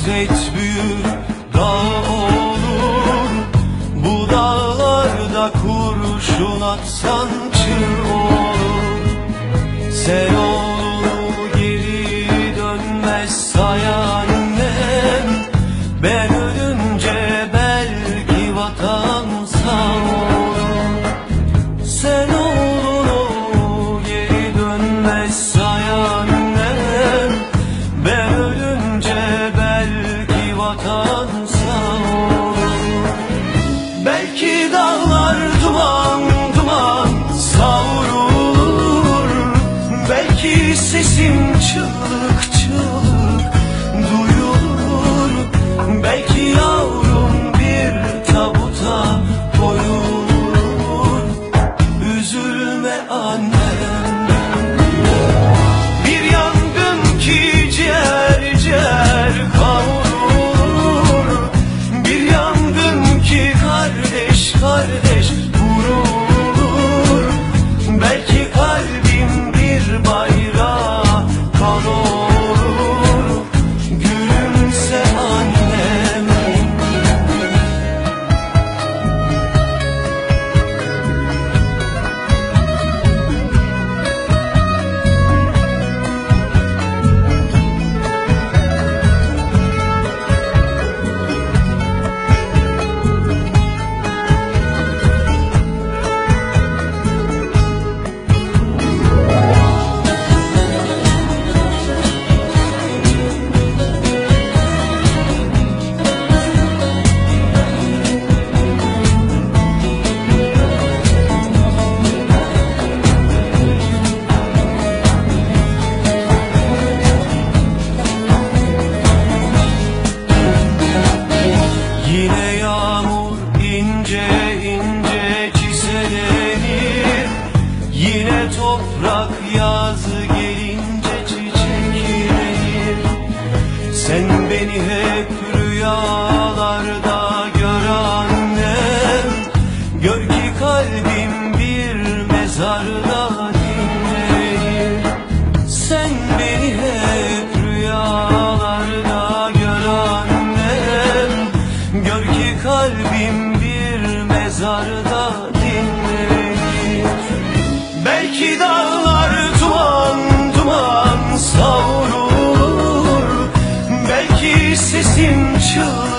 Hasret büyür dağ olur. Bu dağlarda kurşun atsan çığ olur. Sen olur geri dönmez sayan Ben ölünce belki vatan sağ olur. love. sure